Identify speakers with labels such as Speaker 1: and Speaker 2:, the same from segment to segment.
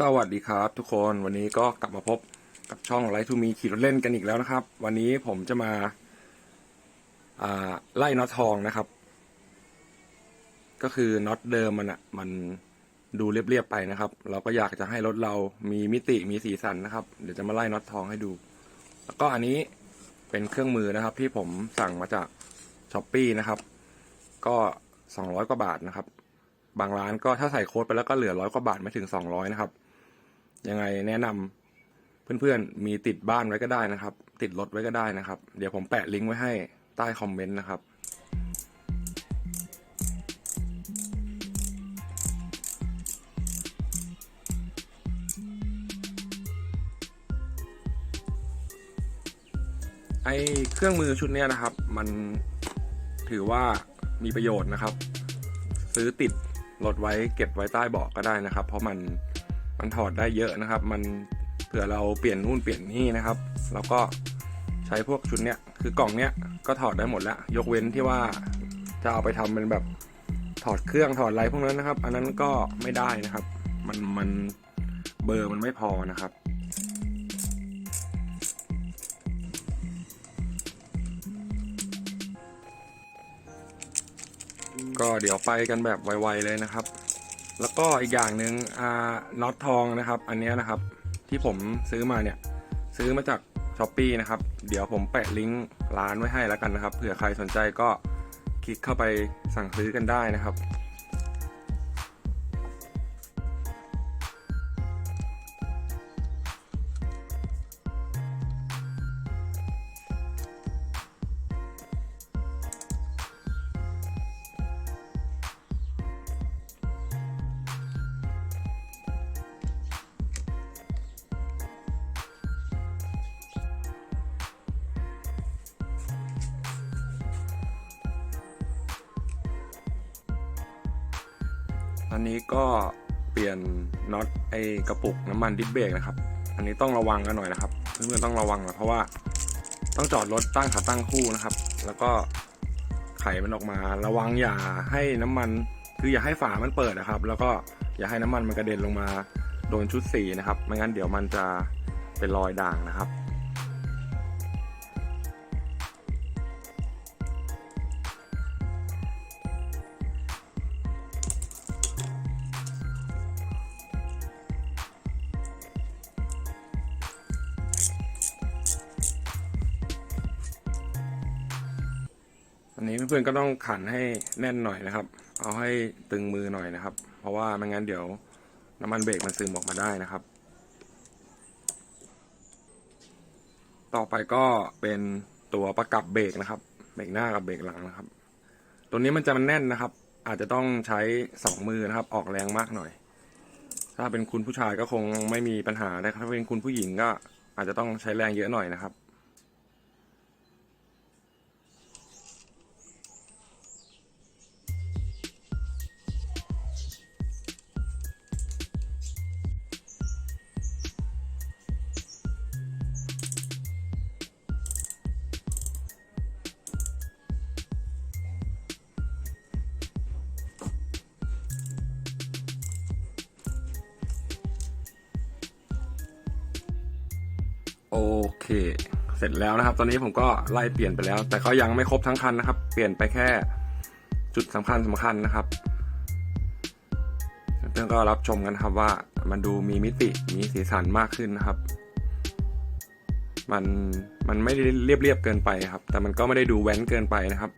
Speaker 1: สวัสดีครับทุกคนวันนี้ก็กลับมาพบกับช่องไลท์ทูมีขี่รถเล่นกันอีกแล้วนะครับ วันนี้ผมจะมาาไล่น็อตทองนะครับ ก็คือน็อตเดิมมันอะมันดูเรียบๆไปนะครับ เราก็อยากจะให้รถเรามีมิติมีสีสันนะครับ เดี๋ยวจะมาไล่น็อตทองให้ดู แล้วก็อันนี้เป็นเครื่องมือนะครับ ที่ผมสั่งมาจากช้อปปีนะครับ ก็สองร้อยกว่าบาทนะครับบางร้านก็ถ้าใส่โค้ดไปแล้วก็เหลือร้อยกว่าบาทไม่ถึงสองร้อยนะครับ ยังไงแนะนำเพื่อนๆมีติดบ้านไว้ก็ได้นะครับ ติดรถไว้ก็ได้นะครับ เดี๋ยวผมแปะลิงก์ไว้ให้ใต้คอมเมนต์นะครับไอเครื่องมือชุดนี้นะครับ มันถือว่ามีประโยชน์นะครับ ซื้อติดรถไว้เก็บไว้ใต้เบาะก็ได้นะครับ เพราะมัน มันถอดได้เยอะนะครับ มันเผื่อเราเปลี่ยนนู่นเปลี่ยนนี่นะครับ แล้วก็ใช้พวกชุดเนี้ยคือกล่องเนี้ยก็ถอดได้หมดแล้ว ยกเว้นที่ว่าจะเอาไปทำเป็นแบบถอดเครื่องถอดอะไรพวกนั้นนะครับ อันนั้นก็ไม่ได้นะครับ มันมันเบอร์มันไม่พอนะครับ ก็เดี๋ยวไปกันแบบไวๆเลยนะครับ แล้วก็อีกอย่างหนึ่งอ่าน็อตทองนะครับ อันนี้นะครับที่ผมซื้อมาเนี่ยซื้อมาจากช้อปปีนะครับ เดี๋ยวผมแปะลิงก์ร้านไว้ให้แล้วกันนะครับเผื่อใครสนใจก็คลิกเข้าไปสั่งซื้อกันได้นะครับ อันนี้ก็เปลี่ยนน็อตไอกระปุกน้ำมันดิสเบรกนะครับ อันนี้ต้องระวังกันหน่อยนะครับเพื่อนๆต้องระวังนะเพราะว่าต้องจอดรถตั้งขาตั้งคู่นะครับ แล้วก็ไขมันออกมา ระวังอย่าให้น้ำมันคืออย่าให้ฝามันเปิดนะครับ แล้วก็อย่าให้น้ำมันมันกระเด็นลงมาโดนชุดสีนะครับ ไม่งั้นเดี๋ยวมันจะเป็นรอยด่างนะครับ นนี้เพื่อนๆก็ต้องขันให้แน่นหน่อยนะครับ เอาให้ตึงมือหน่อยนะครับ เพราะว่าไม่งั้นเดี๋ยวน้ำมันเบรกมันซึมออกมาได้นะครับ ต่อไปก็เป็นตัวประกับเบรกนะครับ เบรกหน้ากับเบรกหลังนะครับ ตัวนี้มันจะมันแน่นนะครับ อาจจะต้องใช้สองมือนะครับ ออกแรงมากหน่อย ถ้าเป็นคุณผู้ชายก็คงไม่มีปัญหานะครับถ้าเป็นคุณผู้หญิงก็อาจจะต้องใช้แรงเยอะหน่อยนะครับ โอเค เสร็จแล้วนะครับ ตอนนี้ผมก็ไล่เปลี่ยนไปแล้ว แต่ก็ยังไม่ครบทั้งคันนะครับ เปลี่ยนไปแค่จุดสำคัญสำคัญนะครับเพื่อนก็รับชมกันครับว่ามันดูมีมิติมีสีสันมากขึ้นนะครับ มันมันไม่เรียบเรียบเกินไปครับ แต่มันก็ไม่ได้ดูแว้นเกินไปนะครับ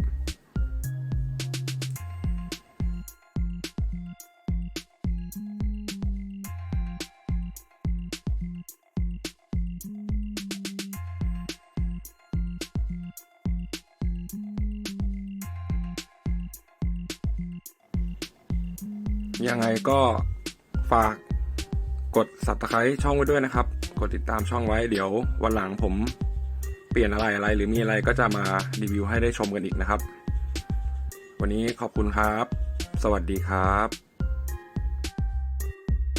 Speaker 1: ยังไงก็ฝากกดสับตะไคร้ช่องไว้ด้วยนะครับ กดติดตามช่องไว้เดี๋ยววันหลังผมเปลี่ยนอะไรอะไร หรือมีอะไรก็จะมารีวิวให้ได้ชมกันอีกนะครับ วันนี้ขอบคุณครับ สวัสดีครับ